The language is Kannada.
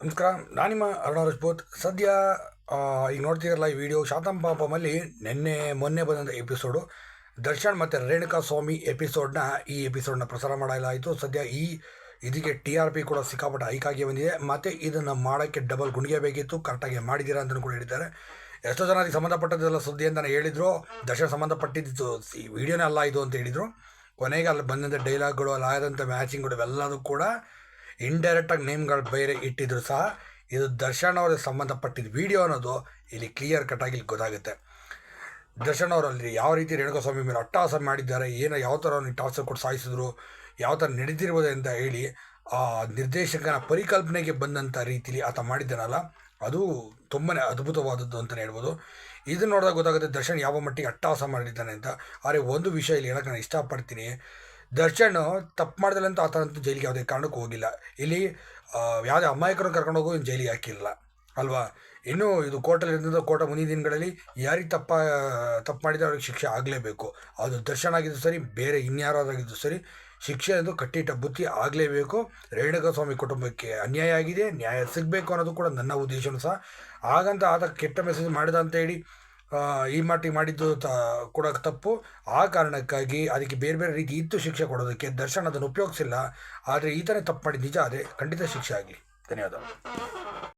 ನಮಸ್ಕಾರ, ನಾನು ನಿಮ್ಮ ಅರುಣ ರಜಪೂತ್. ಸದ್ಯ ಈಗ ನೋಡ್ತಿರಲ್ಲ ಈ ವಿಡಿಯೋ ಶಾತಂ ಪಾಪಮಲ್ಲಿ ನಿನ್ನೆ ಮೊನ್ನೆ ಬಂದಂಥ ಎಪಿಸೋಡು ದರ್ಶನ್ ಮತ್ತು ರೇಣುಕಾ ಸ್ವಾಮಿ ಎಪಿಸೋಡ್ನ ಈ ಎಪಿಸೋಡ್ನ ಪ್ರಸಾರ ಮಾಡಲಾಯಿತು ಸದ್ಯ ಈ ಇದಕ್ಕೆ ಟಿ ಆರ್ ಪಿ ಕೂಡ ಸಿಕ್ಕಾಪಟ್ಟೆ ಹೈಕ್ ಆಗಿ ಬಂದಿದೆ. ಮತ್ತು ಇದನ್ನು ಮಾಡೋಕ್ಕೆ ಡಬಲ್ ಗುಣಿಗೆ ಬೇಕಿತ್ತು ಕರೆಕ್ಟಾಗಿ ಮಾಡಿದ್ದೀರಾ ಅಂತಲೂ ಕೂಡ ಹೇಳಿದ್ದಾರೆ. ಎಷ್ಟೋ ಜನ ಅದಕ್ಕೆ ಸಂಬಂಧಪಟ್ಟದ್ದೆಲ್ಲ ಸುದ್ದಿ ಅಂತ ಹೇಳಿದ್ರು. ದರ್ಶನ್ ಸಂಬಂಧಪಟ್ಟಿದ್ದು ಈ ವಿಡಿಯೋನೇ ಅಲ್ಲ ಇದು ಅಂತ ಹೇಳಿದರು. ಕೊನೆಗೆ ಅಲ್ಲಿ ಬಂದಂಥ ಡೈಲಾಗ್ಗಳು ಅಲ್ಲಿ ಆದಂಥ ಮ್ಯಾಚಿಂಗ್ಗಳು ಇವೆಲ್ಲದೂ ಕೂಡ ಇಂಡೈರೆಕ್ಟಾಗಿ ನೇಮ್ಗಳು ಬೇರೆ ಇಟ್ಟಿದ್ರು ಸಹ ಇದು ದರ್ಶನ್ ಅವ್ರಿಗೆ ಸಂಬಂಧಪಟ್ಟಿದ್ದ ವಿಡಿಯೋ ಅನ್ನೋದು ಇಲ್ಲಿ ಕ್ಲಿಯರ್ ಕಟ್ಟಾಗಿ ಇಲ್ಲಿ ಗೊತ್ತಾಗುತ್ತೆ. ದರ್ಶನ್ ಅವರಲ್ಲಿ ಯಾವ ರೀತಿ ರೇಣುಕಾಸ್ವಾಮಿ ಮೇಲೆ ಅಟ್ಟಹಾಸ ಮಾಡಿದ್ದಾರೆ, ಏನೋ ಯಾವ ಥರ ಅವ್ನಿಗೆ ಟಾರ್ಚರ್ ಕೊಟ್ಟು ಸಾಯಿಸಿದ್ರು, ಯಾವ ಥರ ನಡೆದಿರ್ಬೋದು ಅಂತ ಹೇಳಿ ಆ ನಿರ್ದೇಶಕನ ಪರಿಕಲ್ಪನೆಗೆ ಬಂದಂಥ ರೀತಿಲಿ ಆತ ಮಾಡಿದ್ದಾನಲ್ಲ, ಅದು ತುಂಬಾ ಅದ್ಭುತವಾದದ್ದು ಅಂತಲೇ ಹೇಳ್ಬೋದು. ಇದನ್ನು ನೋಡಿದಾಗ ಗೊತ್ತಾಗುತ್ತೆ ದರ್ಶನ್ ಯಾವ ಮಟ್ಟಿಗೆ ಅಟ್ಟಹಾಸ ಮಾಡಿದ್ದಾನೆ ಅಂತ. ಆದರೆ ಒಂದು ವಿಷಯ ಇಲ್ಲಿ ಹೇಳಕ್ಕೆ ನಾನು ಇಷ್ಟಪಡ್ತೀನಿ. ದರ್ಶನ್ ತಪ್ಪು ಮಾಡಿದ್ರೆ ಅಂತ ಆತ ಅಂತೂ ಜೈಲಿಗೆ ಯಾವುದೇ ಕಾರಣಕ್ಕೂ ಹೋಗಿಲ್ಲ. ಇಲ್ಲಿ ಯಾವುದೇ ಅಮಾಯಕರನ್ನು ಕರ್ಕೊಂಡು ಹೋಗೋ ಜೈಲಿಗೆ ಹಾಕಿಲ್ಲ. ಅಲ್ವಾ? ಇನ್ನು ಇದು ಕೋರ್ಟಲ್ಲಿ ಇದ್ದಂಥ ಕೋರ್ಟ ಮುಂದಿನ ದಿನಗಳಲ್ಲಿ ಯಾರಿಗೆ ತಪ್ಪ, ತಪ್ಪು ಮಾಡಿದರೆ ಅವ್ರಿಗೆ ಶಿಕ್ಷೆ ಆಗಲೇಬೇಕು. ಅದು ದರ್ಶನ ಆಗಿದ್ದು ಸರಿ, ಬೇರೆ ಇನ್ಯಾರಾದಾಗಿದ್ದು ಸರಿ, ಶಿಕ್ಷೆ ಎಂದು ಕಟ್ಟಿಟ್ಟ ಬುತ್ತಿ ಆಗಲೇಬೇಕು. ರೇಣುಕಾ ಸ್ವಾಮಿ ಕುಟುಂಬಕ್ಕೆ ಅನ್ಯಾಯ ಆಗಿದೆ, ನ್ಯಾಯ ಸಿಗಬೇಕು ಅನ್ನೋದು ಕೂಡ ನನ್ನ ಉದ್ದೇಶನೂ ಸಹ. ಹಾಗಂತ ಆತ ಕೆಟ್ಟ ಮೆಸೇಜ್ ಮಾಡಿದ ಅಂತ ಹೇಳಿ ಈ ಮಟ್ಟಿಗೆ ಮಾಡಿದ್ದು ತ ಕೂಡ ತಪ್ಪು. ಆ ಕಾರಣಕ್ಕಾಗಿ ಅದಕ್ಕೆ ಬೇರೆ ಬೇರೆ ರೀತಿ ಇತ್ತು ಶಿಕ್ಷೆ ಕೊಡೋದಕ್ಕೆ ದರ್ಶನ ಅದನ್ನು ಉಪಯೋಗಿಸಿಲ್ಲ. ಆದರೆ ಈತನೇ ತಪ್ಪು ಮಾಡಿದ ನಿಜ ಅದೇ ಖಂಡಿತ ಶಿಕ್ಷೆ ಆಗಲಿ. ಧನ್ಯವಾದ